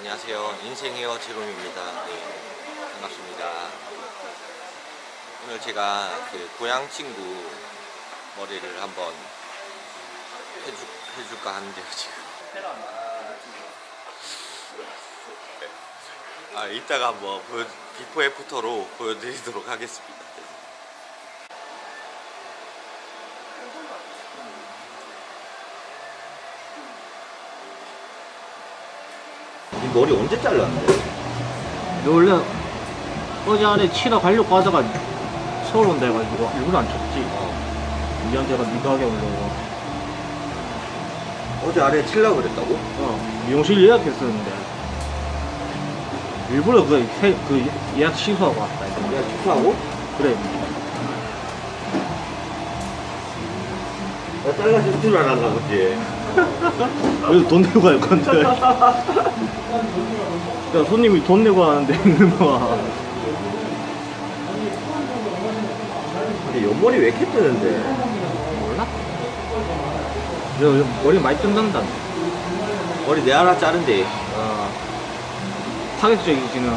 안녕하세요. 인생 헤어 제롬입니다. 네, 반갑습니다. 오늘 제가 그 고향 친구 머리를 한번 해줄, 해줄까 하는데요, 지금. 아, 이따가 한번 보여, 비포 애프터로 보여드리도록 하겠습니다. 이 머리 언제 잘랐는데? 너 원래 어제 안에 치러 가려고 하다가 서울 온다 해가지고 일부러 안 쳤지. 니한테가 네가 하게 하려고. 어제 아래 칠라 그랬다고? 어, 미용실 예약했었는데 일부러 그, 해- 그 예약 취소하고 왔다. 이거. 내가 축하하고? 그래. 나 잘라줄 줄 알았나 보지. 그래서 돈 내고 갈 건데. 야, 손님이 돈 내고 하는데 있는 거야. 근데 옆머리 왜 이렇게 뜨는데? 몰라? 야, 머리 많이 뜬단다. 머리 내 하나 자른데. 어, 타겟적이지는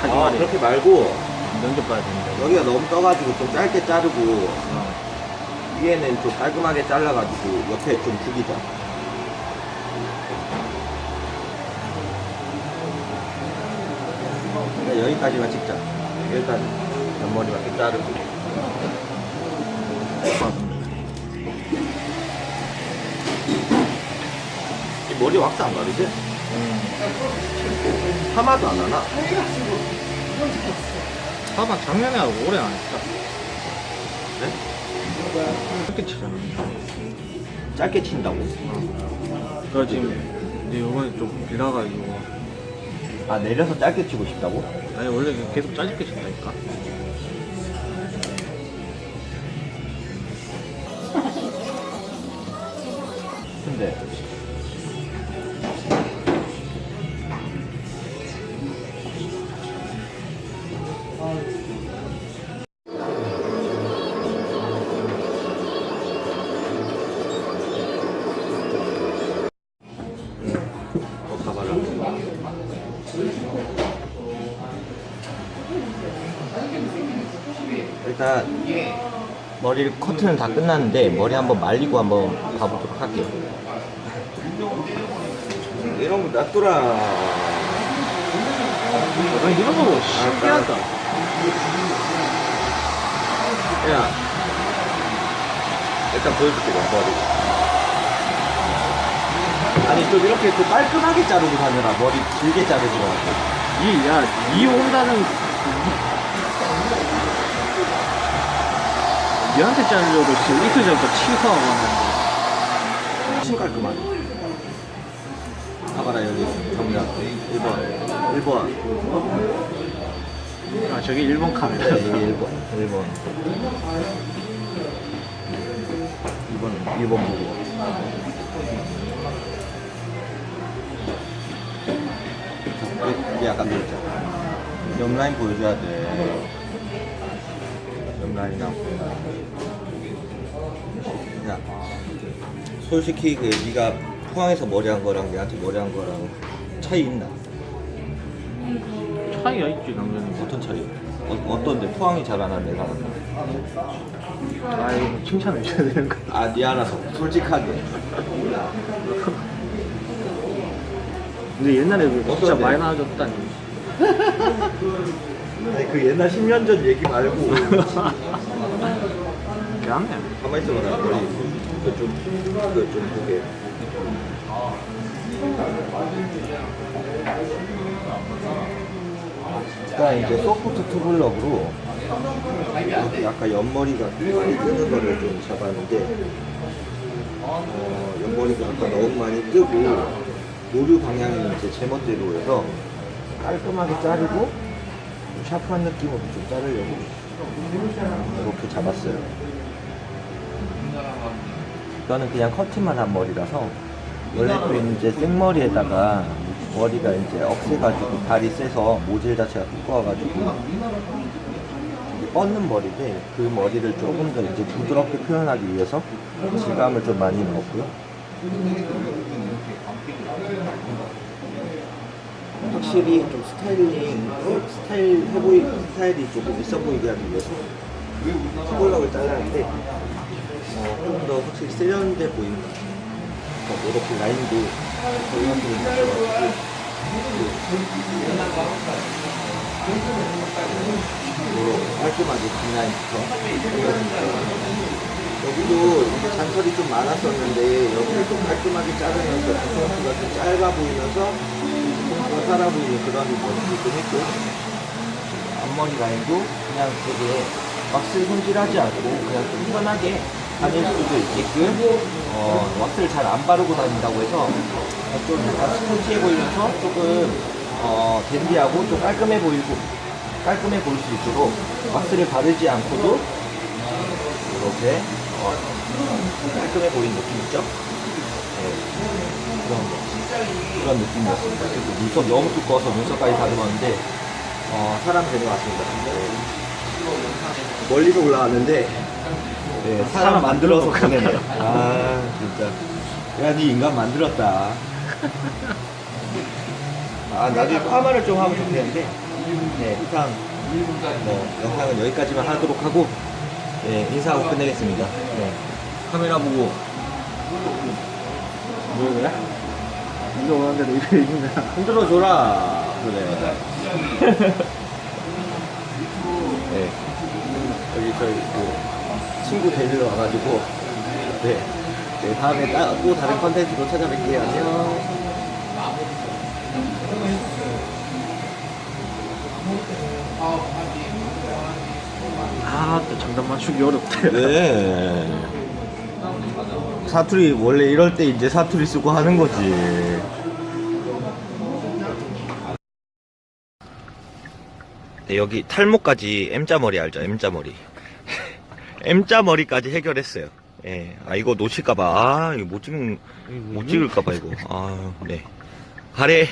하지 아, 말이. 그렇게 말고 면접 봐야 되는데. 여기가 너무 떠가지고 좀 짧게 자르고 어. 위에는 좀 깔끔하게 잘라가지고 옆에 좀 죽이자. 그냥 여기까지만 찍자. 여기까지 옆머리만 좀 자르고. 이 머리 왁스 안 바르지? 음. 파마도 안 하나? 봐봐 작년에 하고 올해 안 했다. 네? 이렇게 치잖아. 짧게 친다고? 그래 지금 이제 요번에 좀 빌려가지고 아 내려서 짧게 치고 싶다고? 아니 원래 계속 짧게 친다니까. 근데 어, 가봐라. 일단 머리 커트는 다 끝났는데 머리 한번 말리고 한번 봐보도록 할게요. 이런 거 놔둬라. 아니 이런 거 신기하다. 야, 일단 보여줄게, 내 머리. 아니, 좀 이렇게 좀 깔끔하게 자르고 다녀라. 머리 길게 자르지 마. 이야이 온다는 니한테 자르려고 지금 이틀 전부터 취소하고 왔는데 훨씬 깔끔하네. 봐봐라, 여기 정답. 1번. 1번. 아 저기 일본 카메라. 네, 여기 1번. 1번. 2번, 2번 보고. 이게 약간 그렇죠. 옆라인 보여줘야 돼. 옆라인하고. 야, 솔직히 그 네가 포항에서 머리 한 거랑 내한테 머리 한 거랑 차이 있나? 차이가 있지 당연히. 어떤 차이? 어, 어떤데? 포항이 잘하나 내가 하나? 아 이거 칭찬을 해줘야 되는 거. 아, 니 알아서 솔직하게. 근데 옛날에 그 진짜? 많이 나아졌다니. 아니 그 옛날 10년 전 얘기 말고 미안해. 가만히 있어봐라 머리 그좀 그좀 보게 일단 이제 소프트 투블럭으로 약간 옆머리가 많이 뜨는 거를 좀 잡았는데 어, 옆머리가 약간 너무 많이 뜨고 노류 방향이 이제 제멋대로 해서 깔끔하게 자르고 좀 샤프한 느낌으로 좀 자르려고 이렇게 잡았어요. 이거는 그냥 커트만 한 머리라서 원래 또 이제 생머리에다가 머리가 이제 억세가지고 발이 세서 모질 자체가 두꺼워가지고 뻗는 머리인데 그 머리를 조금 더 이제 부드럽게 표현하기 위해서 질감을 좀 많이 넣었고요. 확실히 좀 스타일링, 스타일 해보이, 스타일이 조금 있어 보이게 하기 위해서 투블럭을 잘랐는데, 어, 좀 더 확실히 세련돼 보이는. 어, 이렇게 라인도 저희한테 있어가지고, 그, 깔끔하게 뒷라인부터. 여기도 잔털이 좀 많았었는데 여기를 좀 깔끔하게 자르면서 뒤통수가 좀 짧아 보이면서 뒤통수가 살아 보이는 그런 모습이 좀 했고 앞머리 라인도 그냥 되게 왁스 손질하지 않고 그냥 좀 편하게 다닐 수도 있게끔 어, 왁스를 잘 안 바르고 다닌다고 해서 좀 약간 스포티해 보이면서 조금 어, 댄디하고 좀 깔끔해 보이고 깔끔해 보일 수 있도록 왁스를 바르지 않고도 이렇게 어, 깔끔해 보이는 느낌 있죠? 네, 그런 거. 그런 느낌이었습니다. 그리고 눈썹 너무 두꺼워서 눈썹까지 다듬었는데 어, 사람 되는 것 같습니다. 네. 멀리서 올라왔는데 네, 사람 만들어서 보내네요. 아 진짜 야 니 인간 만들었다. 아 나중에 파마를 좀 하면 좋겠는데 네 이상 뭐 영상은 여기까지만 하도록 하고 네, 인사하고 끝내겠습니다. 네. 카메라 보고 왜 그래? 이거 오는데도 이거 입는 거야. 흔들어 줘라. 그래. 네. 여기 저희 그 친구 데리러 와가지고 네. 네 다음에 따, 또 다른 컨텐츠로 찾아뵐게요. 안녕. 아, 또 장단 맞추기 어렵대. 네. 사투리 원래 이럴 때 이제 사투리 쓰고 하는 거지. 네, 여기 탈모까지 M자 머리 알죠? M자 머리. M자 머리까지 해결했어요. 예. 아 이거 놓칠까봐. 아 이거 못 찍는 못 찍을까봐 이거. 아 네. 가래.